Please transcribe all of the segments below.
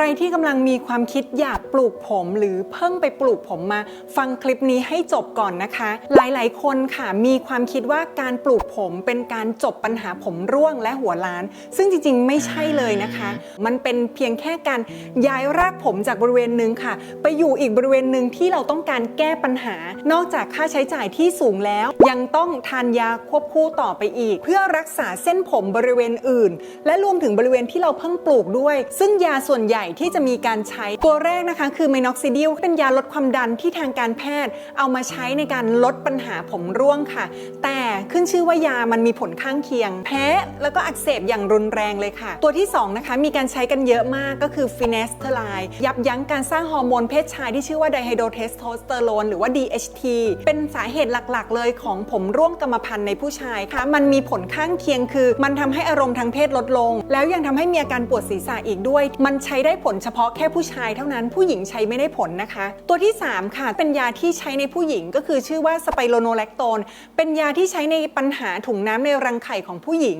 รที่กำลังมีความคิดอยากปลูกผมหรือเพิ่งไปปลูกผมมา ฟังคลิปนี้ให้จบก่อนนะคะ หลายๆ คนค่ะมีความคิดว่าการปลูกผมเป็นการจบปัญหาผมร่วงและหัวล้าน ซึ่งจริงๆ ไม่ใช่เลยนะคะ มันเป็นเพียงแค่การย้ายรากผมจากบริเวณหนึ่งค่ะ ไปอยู่อีกบริเวณหนึ่งที่เราต้องการแก้ปัญหา นอกจากค่าใช้จ่ายที่สูงแล้ว ยังต้องทานยาควบคู่ต่อไปอีก เพื่อรักษาเส้นผมบริเวณอื่น และรวมถึงบริเวณที่เราเพิ่งปลูกด้วย ซึ่งยาส่วนใหญ่ที่จะมีการใช้ตัวแรกนะคะ คือไมน็อกซิดิลเป็นยาลดความดันที่ทางการแพทย์ เอามาใช้ในการลดปัญหาผมร่วงค่ะ แต่ขึ้นชื่อว่ายามันมีผลข้างเคียง แพ้แล้วก็อักเสบอย่างรุนแรงเลยค่ะ ตัวที่2นะคะมีการใช้กันเยอะมากก็คือฟินเนสเทอร์ไลยับยั้งการสร้างฮอร์โมนเพศชายที่ชื่อว่าไดไฮโดรเทสโทสเตอโรนหรือว่า DHT เป็นสาเหตุหลักๆ เลยของผมร่วงกรรมพันธุ์ในผู้ชายค่ะ มันมีผลข้างเคียงคือ มันทำให้อารมณ์ทางเพศลดลง แล้วยังทำให้มีอาการปวดศีรษะอีกด้วย มันใช้ได้ได้ผลเฉพาะแค่ผู้ชายเท่านั้นผู้หญิงใช้ไม่ได้ผลนะคะ ตัวที่ 3 ค่ะ เป็นยาที่ใช้ในผู้หญิงก็คือชื่อว่าสไปโรโนแลคโตนเป็นยาที่ใช้ในปัญหาถุงน้ำในรังไข่ของผู้หญิง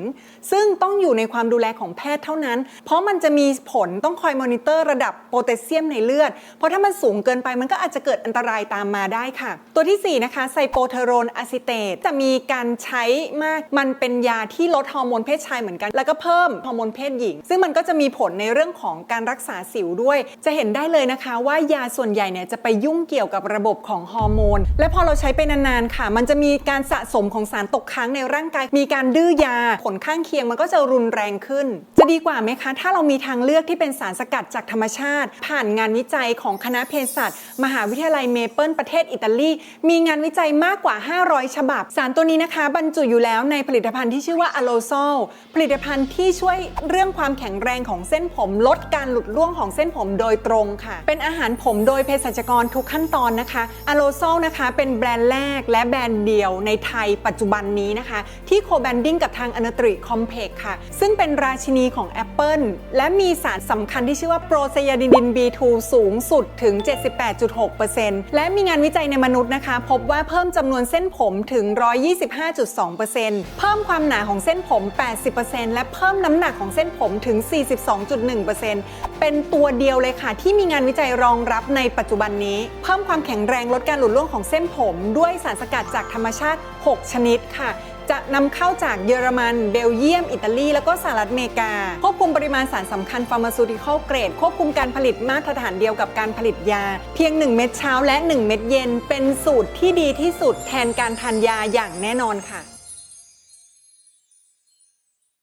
ซึ่งต้องอยู่ในความดูแลของแพทย์เท่านั้น เพราะมันจะมีผลต้องคอยมอนิเตอร์ระดับโพแทสเซียมในเลือด เพราะถ้ามันสูงเกินไปมันก็อาจจะเกิดอันตรายตามมาได้ค่ะ ตัวทีสี่4 นะคะไซโปเทโรนอะซิเตตจะมีการใช้มากมันเป็นยาที่ลดฮอร์โมนเพศชายเหมือนกัน แล้วก็เพิ่มฮอร์โมนเพศหญิง ซึ่งมันก็จะมีผลในเรื่องของการรักษาสิวด้วย จะเห็นได้เลยนะคะว่ายาส่วนใหญ่เนี่ยจะไปยุ่งเกี่ยวกับระบบของฮอร์โมน และพอเราใช้ไปนานๆค่ะ มันจะมีการสะสมของสารตกค้างในร่างกาย มีการดื้อยา ผลข้างเคียงมันก็จะรุนแรงขึ้น จะดีกว่าไหมคะ ถ้าเรามีทางเลือกที่เป็นสารสกัดจากธรรมชาติ ผ่านงานวิจัยของคณะเภสัชมหาวิทยาลัยเมเปิลประเทศอิตาลี มีงานวิจัยมากกว่า 500 ฉบับ สารตัวนี้นะคะ บรรจุอยู่แล้วในผลิตภัณฑ์ที่ชื่อว่าอะโลโซผลิตภัณฑ์ที่ช่วยเรื่องความแข็งแรงของเส้นผมลดการหลุดร่วงของเส้นผมโดยตรงค่ะ เป็นอาหารผมโดยเภสัชกรทุกขั้นตอนนะคะอโลโซนะคะเป็นแบรนด์แรกและแบรนด์เดียวในไทยปัจจุบันนี้นะคะ ที่โคแบนดิ้งกับทางอนาตริคอมเพกค่ะ ซึ่งเป็นราชินีของ Apple และมีสารสำคัญที่ชื่อว่าโปรไซยาดินิน B2 สูงสุดถึง 78.6%และมีงานวิจัยในมนุษย์นะคะ พบว่าเพิ่มจำนวนเส้นผมถึง 125.2%เพิ่มความหนาของเส้นผม 80%และเพิ่มน้ำหนักของเส้นผมถึง 42.1%เป็นตัวเดียวเลยค่ะ ที่มีงานวิจัยรองรับในปัจจุบันนี้ เพิ่มความแข็งแรงลดการหลุดร่วงของเส้นผม ด้วยสารสกัดจากธรรมชาติ 6 ชนิดค่ะ จะนำเข้าจากเยอรมัน เบลเยียม อิตาลี แล้วก็สหรัฐอเมริกา ควบคุมปริมาณสารสำคัญฟาร์มาซูติคอลเกรด ควบคุมการผลิตมาตรฐานเดียวกับการผลิตยา เพียง 1 เม็ดเช้าและ 1 เม็ดเย็น เป็นสูตรที่ดีที่สุดแทนการทานยาอย่างแน่นอนค่ะ